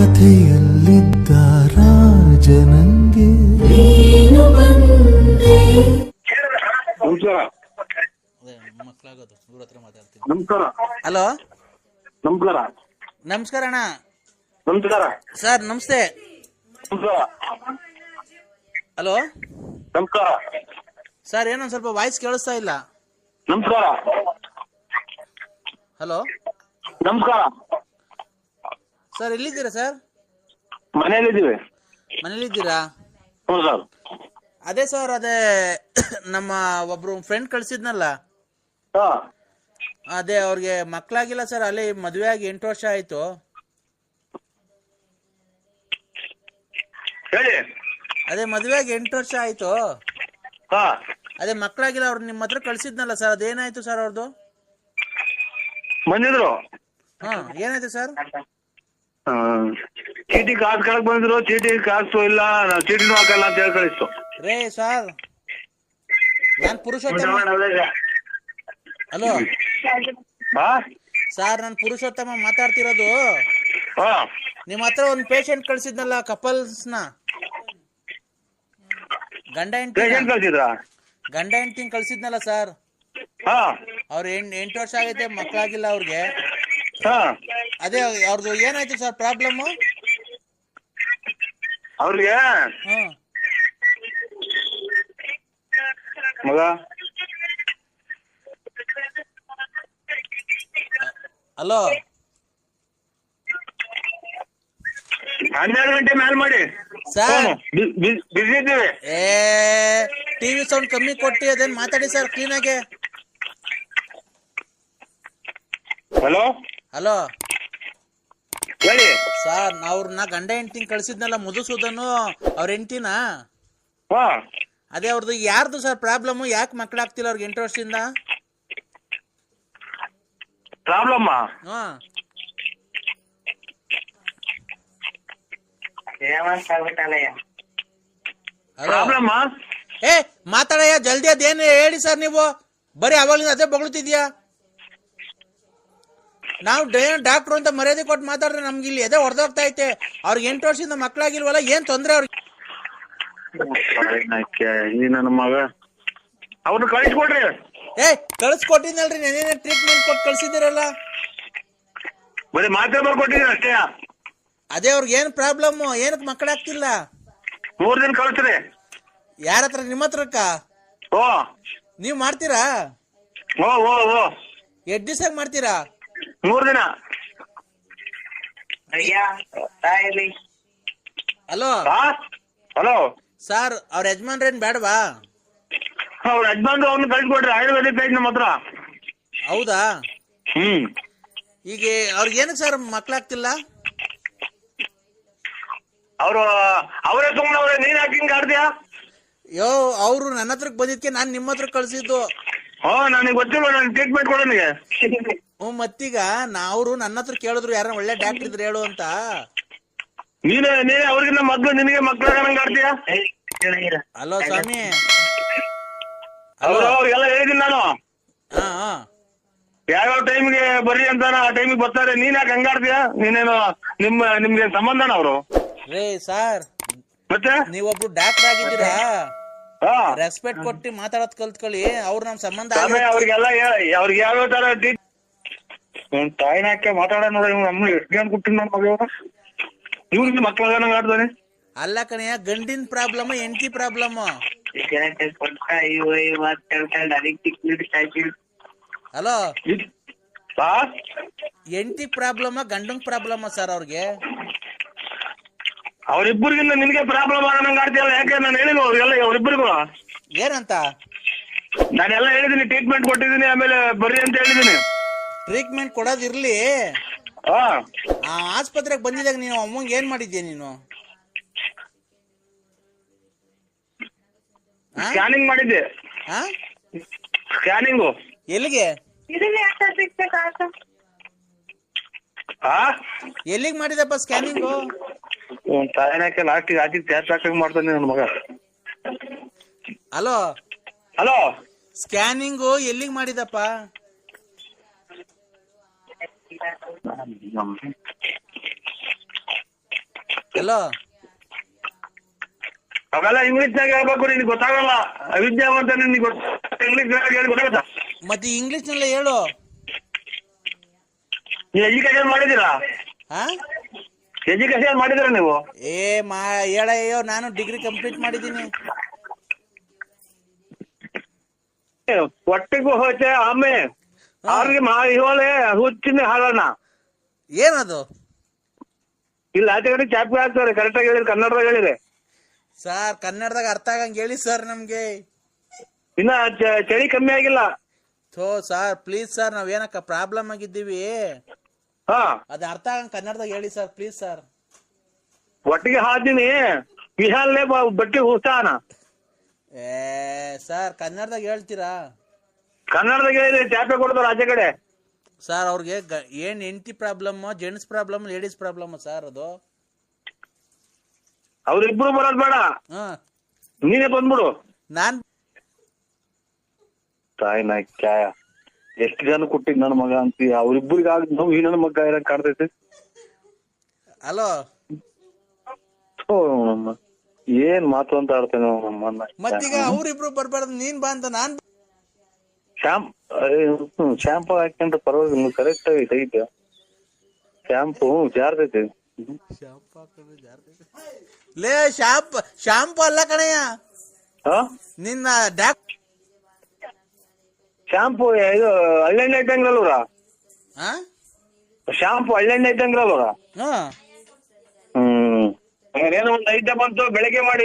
ಕಥೆಯಲ್ಲಿದ್ದ ರಾಜನಂಗೆ. ನಮಸ್ಕಾರ. ಅದೇ ಮಕ್ಕಳಾಗೋದು ಇವ್ರ ಹತ್ರ ಮಾತಾಡ್ತೀನಿ. ನಮಸ್ಕಾರ. ಹಲೋ? ನಮಸ್ಕಾರ. ನಮಸ್ಕಾರ ಅಣ್ಣ. ನಮಸ್ಕಾರ. ಸರ್ ನಮಸ್ತೆ. ನಮಸ್ಕಾರ. ಹಲೋ? ನಮಸ್ಕಾರ. ಸರ್ ಏನೋ ಸ್ವಲ್ಪ ವಾಯ್ಸ್ ಕೇಳಿಸ್ತಾ ಇಲ್ಲ. ನಮಸ್ಕಾರ. ಹಲೋ? ನಮಸ್ಕಾರ. ಸರ್ ಎಲ್ಲಿದ್ದೀರಾ ಸರ್ ಮನೆಯಲ್ಲಿದ್ದೀವಿ. ಮನೇಲಿದ್ದೀರಾ ಹ್ಞೂ ಸರ್ ಅದೇ ಸರ್ ಅದೇ ನಮ್ಮ ಒಬ್ರು ಫ್ರೆಂಡ್ ಕಳ್ಸಿದ್ನಲ್ಲ? ಹಾ. ಅದೇ ಅವ್ರಿಗೆ ಮಕ್ಕಳಾಗಿಲ್ಲ ಸರ್ ಅಲ್ಲಿ ಮದುವೆ ಆಗಿ ಎಂಟು ವರ್ಷ ಆಯ್ತು. ಹೇಳಿ. ಅದೇ ಮದುವೆ ಆಗಿ ಎಂಟು ವರ್ಷ ಆಯ್ತು. ಹಾ. ಅದೇ ಮಕ್ಕಳಾಗಿಲ್ಲ ಅವ್ರು ನಿಮ್ಮ ಹತ್ರ ಕಳ್ಸಿದ್ನಲ್ಲ ಸರ್ ಅದೇನಾಯ್ತು ಸರ್ ಅವ್ರದ್ದು ಬಂದಿದ್ರು. ಹಾ ಏನಾಯ್ತು ಸರ್ ಚೀಟಿ ಕಾಸು ಕಳಕ್ ಬಂದ್ರು ಚೀಟಿ ಕಾಸು ಇಲ್ಲ ನಾವು ಚೀಟಿನೂ ಹಾಕಲ್ಲ ಅಂತ ಹೇಳಿ ಕಳಿಸ್ತು. ರೇ ಸರ್ ನಾನ್ ಪುರುಷೋತ್ತಮ ಹಲೋ. ಹಾ? ಸರ್ ನಾನು ಪುರುಷೋತ್ತಮ ಮಾತಾಡ್ತಿರೋದು. ಹಾ. ನಿಮ್ಮ ಹತ್ರ ಒಂದ್ ಪೇಷಂಟ್ ಕಳ್ಸಿದ್ನಲ್ಲ ಕಪಲ್ಸ್ನ ಗಂಡ ಹೆಂಡತಿ ಪೇಷಂಟ್ ಕಳ್ಸಿದ್ರಾ? ಗಂಡ ಹೆಂಡತಿ ಕಳ್ಸಿದ್ನಲ್ಲ ಸರ್. ಹಾ. ಅವ್ರ ಎಂಟ್ ಎಂಟು ವರ್ಷ ಆಗೈತೆ ಮಕ್ಕಳಾಗಿಲ್ಲ ಅವ್ರಿಗೆ. ಹಾ. ಅದೇ ಅವ್ರದ್ದು ಏನಾಯ್ತು ಸರ್ ಪ್ರಾಬ್ಲಮ್ ಅವ್ರಿಗೆ? ಹ್ಮ್. ಮಗ? ಹಲೋ? ಹನ್ನೆರಡು ಗಂಟೆ ಮ್ಯಾಲ್ ಮಾಡಿ. ಸರ್. ಬಿಸಿ ಇದ್ದೀವಿ. ಏ ಟಿವಿ ಸೌಂಡ್ ಕಮ್ಮಿ ಕೊಟ್ಟು ಅದೇನ್ ಮಾತಾಡಿ ಸರ್ ಕ್ಲೀನ್ ಆಗಿ ಹಲೋ? ಹಲೋ? ಹೇಳಿ. ಸರ್ ಅವ್ರನ್ನ ಗಂಡ ಹೆಂಡತಿ ಕಳ್ಸಿದ್ನಲ್ಲ ಮುದುಸೂದನು ಅವ್ರ ಹೆಂಡತಿನ? ಹಾ. ಅದೇ ಅವ್ರದ್ದು ಯಾರ್ದು ಸರ್ ಪ್ರಾಬ್ಲಮ್ ಯಾಕೆ ಮಕ್ಕಳಾಗ್ತಿಲ್ಲ ಅವ್ರಿಗೆ ಎಂಟು ವರ್ಷದಿಂದ? ಪ್ರಾಬ್ಲಮ್ ಹಾ. ಹಲೋ. ಪ್ರಾಬ್ಲಮ್ ಏ ಮಾತಾಡಯ್ಯ ಜಲ್ದಿ ಅದೇನು ಹೇಳಿ ಸರ್ ನೀವು? ಬರೀ ಅವಾಗಲಿಂದ ಅದೇ ಬಗಳುತ್ತಿದ್ಯಾ ನಾವು ಡಾಕ್ಟರ್ ಅಂತ ಮರ್ಯಾದೆ ಕೊಟ್ಟು ಮಾತಾಡಿದ್ರೆ ನಮ್ಗೆ ಇಲ್ಲಿ ಎದೆ ಹೊಡೆದೋಗ್ತಾ ಐತೆ. ಅವ್ರಿಗೆ ಎಂಟು ವರ್ಷದಿಂದ ಮಕ್ಕಳಾಗಿಲ್ವಲ್ಲ ಏನ್ ತೊಂದ್ರೆ ಅವ್ರಿಗೆ? ಈ ನನ್ನ ಮಗ. ಅವ್ರನ್ನ ಕಳಿಸ್ಕೊಡ್ರಿ. ಏ ಕಳ್ಸ್ಕೊಟ್ಟಿದ್ನಲ್ರಿ ನೆನೇನೆ ಟ್ರೀಟ್ಮೆಂಟ್ ಕೊಟ್ಟು ಕಳ್ಸಿದಿರಲ್ಲ ಬರೀ ಮಾತ್ರೆ ಬರ್ಕೊಟ್ಟಿದ್ರಿ ಅಷ್ಟೇ. ಅದೇ ಅವ್ರಿಗೆ ಏನ್ ಪ್ರಾಬ್ಲಮ್ ಏನಕ್ಕೆ ಮಕ್ಕಳಾಗ್ತಿಲ್ಲ ಮೂರ್ ದಿನ ಕಳಿಸ್ರಿ. ಯಾರ ಹತ್ರ? ನಿಮ್ಮ ಹತ್ರಕ್ಕ? ಓ ನೀವ್ ಮಾಡ್ತೀರಾ? ಓ ಓ ಓ ಎಡ್ ದಿವ್ಸ ಮಾಡ್ತೀರಾ? ಮೂರ್ ದಿನ. ಹಲೋ. ಹಾ? ಹಲೋ. ಸರ್ ಅವ್ರ ಯಜಮಾನ್ರೇನ್ ಬೇಡವಾ ಅವ್ರ ಯಜಮಾನ್ರು ಅವ್ರನ್ನ ಕಳಿಸ್ಕೊಡ್ರಿ ಆಯುರ್ವೇದಿಕ್ ಐತಿ ನಮ್ಮ ಹತ್ರ. ಹೌದಾ? ಹ್ಮ್. ಈಗ ಅವ್ರಿಗೆ ಏನಕ್ಕೆ ಸರ್ ಮಕ್ಕಳಾಗ್ತಿಲ್ಲ ಅವ್ರು ಅವರೇ ತುಂಬ ಅವ್ರೆ ನೀನ್ ಹಾಕಿಂಗ್ ಹಿಂಗ್ ಆಡ್ತೀಯಾ? ಯೋ ಅವರು ನನ್ನ ಹತ್ರಕ್ ಬಂದಿದ್ಕೆ ನಾನ್ ನಿಮ್ಮ ಹತ್ರ ಕಳ್ಸಿದ್ದು. ಹೋ ನನಗೆ ಗೊತ್ತಿಲ್ಲ ನಾನು ಟ್ರೀಟ್ಮೆಂಟ್ ಕೊಡು ಹ್ಞೂ ಮತ್ತೀಗ ನಾವ್ರು ನನ್ನ ಹತ್ರ ಕೇಳಿದ್ರು ಯಾರ ಒಳ್ಳೆ ಡಾಕ್ಟರ್ ಇದ್ರೆ ಹೇಳು ಅಂತ. ನೀನೇ ನೀನೇ ಅವ್ರಿಗಿನ್ನ ಮಗ್ಳು ನಿನಗೆ ಮಕ್ಳಾಗಂಗ್ ಆಡ್ತೀಯಾ ಹಲೋ ಸ್ವಾಮಿ. ಅವ್ರು ಅವ್ರಿಗೆಲ್ಲ ಹೇಳಿದೀನಿ ನಾನು. ಹಾ ಹಾ. ಯಾವ್ಯಾವ ಟೈಮ್ಗೆ ಬರ್ರಿ ಅಂತ ಆ ಟೈಮಿಗೆ ಬರ್ತಾರೆ ನೀನ್ ಯಾಕೆ ಹಂಗಾಡ್ತೀಯ ನೀನೇನು ನಿಮ್ಮ ನಿಮ್ಗೆ ಸಂಬಂಧನ ಅವರು? ರೇ ಸರ್. ಮತ್ತೆ? ನೀವೊಬ್ರು ಡಾಕ್ಟರ್ ಆಗಿದ್ದೀರಾ? ಹಾ. ರೆಸ್ಪೆಕ್ಟ್ ಕೊಟ್ಟು ಮಾತಾಡೋದ್ ಕಲ್ತ್ಕೊಳ್ಳಿ ಅವ್ರು ನಮ್ ಸಂಬಂಧ ಆಗಿರೋದ್- ಅವ್ರಿಗೆಲ್ಲ ಅವ್ರಿಗೆ ಯಾವ್ಯಾವ ತರ ಟ್ರೀಟ್ ತಾಯಿನ ಹಾಕಿ ಮಾತಾಡ ನೋಡ ಇವ್ನು ನಮ್ಮ ಎಷ್ಟು ಕೊಟ್ಟಿನ ನಮ್ಮ ಮಗ ಇವ್ರಿಗೆ ಮಕ್ಳಾಗಂಗ್ ಆಡ್ತಾನೆ ಅಲ್ಲ ಕಣಯ್ಯ ಗಂಡಿನ ಪ್ರಾಬ್ಲಮ್ ಎಂಟಿ ಪ್ರಾಬ್ಲಮ್ ಹಲೋ ಎಂಟಿ ಪ್ರಾಬ್ಲಮ್ ಗಂಡನ್ ಪ್ರಾಬ್ಲಮ್ ಸರ್ ಅವ್ರಿಗೆ? ಅವ್ರಿಬ್ಬರಿಗಿಂತ ನಿನಗೆ ಪ್ರಾಬ್ಲಮ್ ಆಗಂಗ್ ಆಡ್ತೀಯಲ್ಲ ಯಾಕೆ ನಾನು ಹೇಳಿಲ್ವ ಅವ್ರಿಗೆಲ್ಲ ಅವ್ರಿಬ್ಬರಿಗೂ ಏನಂತ? ನಾನೆಲ್ಲ ಹೇಳಿದೀನಿ ಟ್ರೀಟ್ಮೆಂಟ್ ಕೊಟ್ಟಿದ್ದೀನಿ ಆಮೇಲೆ ಬರ್ರಿ ಅಂತ ಹೇಳಿದೀನಿ. ಟ್ರೀಟ್ಮೆಂಟ್ ಕೊಡೋದಿರ್ಲಿ ಹಾ. ಆ ಆಸ್ಪತ್ರೆಗೆ ಬಂದಿದಾಗ ನೀನು ಅಮ್ಮಂಗೆ ಏನ್ ಮಾಡಿದ್ಯಾ ನೀನು? ಸ್ಕ್ಯಾನಿಂಗ್ ಮಾಡಿದ್ದೆ. ಆ? ಸ್ಕ್ಯಾನಿಂಗು. ಎಲ್ಲಿಗೆ? ಹಾ ಎಲ್ಲಿಗೆ ಮಾಡಿದಪ್ಪ ಸ್ಕ್ಯಾನಿಂಗು? ತಾಯಿನಾಕೆ ಲಾಸ್ಟಿಗೆ ಹಾಕಿ ಟ್ಯಾಚ್ ಹಾಕಂಗ್ ಮಾಡ್ತಾನೆ ನನ್ನ ಮಗ. ಹಲೋ? ಹಲೋ? ಸ್ಕ್ಯಾನಿಂಗು ಎಲ್ಲಿಗೆ ಮಾಡಿದಪ್ಪ? ಎಲ್ಲೋ ಅವೆಲ್ಲ ಇಂಗ್ಲಿಷ್ನಾಗ ಹೇಳ್ಬೇಕು ನಿನ್ಗೆ ಗೊತ್ತಾಗಲ್ಲ. ಅವಿದ್ಯಾವಂತ ನಿನ್ಗೆ ಗೊತ್ತ ಇಂಗ್ಲಿಷ್ ಹೇಳಿ ಗೊತ್ತಾಗತ್ತಾ? ಮತ್ತೆ ಇಂಗ್ಲಿಷ್ ನಲ್ಲೇ ಹೇಳು. ನೀವು ಎಜುಕೇಶನ್ ಮಾಡಿದ್ದೀರಾ? ಹಾ? ಎಜುಕೇಶನ್ ಮಾಡಿದಿರ ನೀವು? ಏ ಮಾ ಹೇಳಯ್ಯೋ ನಾನು ಡಿಗ್ರಿ ಕಂಪ್ಲೀಟ್ ಮಾಡಿದ್ದೀನಿ. ಒಟ್ಟಿಗೂ ಹೋಯ್ತೆ ಆಮೇಲೆ ಅವ್ರಿಗೆ ಮಾ ಇವಳೆ ಹುಚ್ಚಿನ ಹಾಳಣ್ಣ ಏನದು? ಇಲ್ಲ ಆಚೆ ಕಡೆ ಚಾಪಿ ಹಾಕ್ತಾರೆ ಕರೆಕ್ಟಾಗಿ ಹೇಳಿ ಕನ್ನಡದಾಗ ಹೇಳಿದೆ ಸರ್ ಕನ್ನಡದಾಗ ಅರ್ಥ ಆಗಂಗ್ ಹೇಳಿ ಸರ್ ನಮ್ಗೆ. ಇನ್ನ ಚ- ಚಳಿ ಕಮ್ಮಿ ಆಗಿಲ್ಲ. ಥೋ ಸರ್ ಪ್ಲೀಸ್ ಸರ್ ನಾವ್ ಏನಕ್ಕ ಪ್ರಾಬ್ಲಮ್ ಆಗಿದ್ದೀವಿ? ಹಾ. ಅದ ಅರ್ಥ ಆಗಂಗ್ ಕನ್ನಡದಾಗ ಹೇಳಿ ಸರ್ ಪ್ಲೀಸ್ ಸರ್. ಒಟ್ಟಿಗೆ ಹಾದಿನಿ ವಿಹಾಲ್ನೇ ಬ- ಬಟ್ಟೆ ಹುಸ್ತಾನ ಏ ಸರ್ ಕನ್ನಡದಾಗ ಹೇಳ್ತೀರಾ? ಕನ್ನಡದಾಗ ಹೇಳಿರಿ ಚಾಪೆ ಕೊಡ್ತಾರೆ ಆಚೆ ಕಡೆ. ಸರ್ ಅವ್ರಿಗೆ ಗ- ಏನ್ ಎಂಟಿ problem gents problem ladies problem sir ಅದು? ಅವ್ರಿಬ್ರು ಬರೋದ್ ಬೇಡ. ಹಾ. ನೀನೇ ಬಂದ್ಬಿಡು. ನಾನ್ ತಾಯಿ ನಾಯ್ ಕ್ಯಾಯ ಎಷ್ಟು ಜನ ಕೊಟ್ಟಿದ್ ನನ್ನ ಮಗ ಅಂತ? ಅವ್ರಿಬ್ರಿಗೆ ಆಗ ನೋವು ಈ ನನ್ನ ಮಗ ಇರಂಗ್ ಕಾಣ್ತೈತೆ. ಹಲೋ ಥು, ನಮ್ಮ ಏನ್ ಮಾತು ಅಂತ ಆಡ್ತೇನೆ ಮತ್ತೀಗ ಅವ್ರಿಬ್ರು ಬರ್ಬಾರ್ದು ನೀನ್ ಬಾ ಅಂತ ನಾನ್ ಬ- ಶಾಂಪ್ ಶಾಂಪು ಹಾಕೊಂಡ್ರೆ ಪರವಾಗಿಲ್ಲ ಕರೆಕ್ಟ್ ಆಗಿ ಐತೆ. ಶಾಂಪು ಜಾರ್ದೈತೆ ಲೇ ಶಾಂಪ್ ಶಾಂಪು ಅಲ್ಲ ಕಣಯ್ಯ. ನಿನ್ನ ಡಾಕ್ ಶಾಂಪು ಇದು ಹಳ್ಳೆಣ್ಣೆ ಇದ್ದಂಗ್ರಲ್ವ್ರ ಶಾಂಪು ಹಳ್ಳೆಣ್ಣೆ ಇದ್ದಂಗ್ರಲ್ವ್ರ ಹ್ಮ್. ಏನೋ ಒಂದ್ ಐತೆ ಬಂತು ಬೆಳಿಗ್ಗೆ ಮಾಡಿ.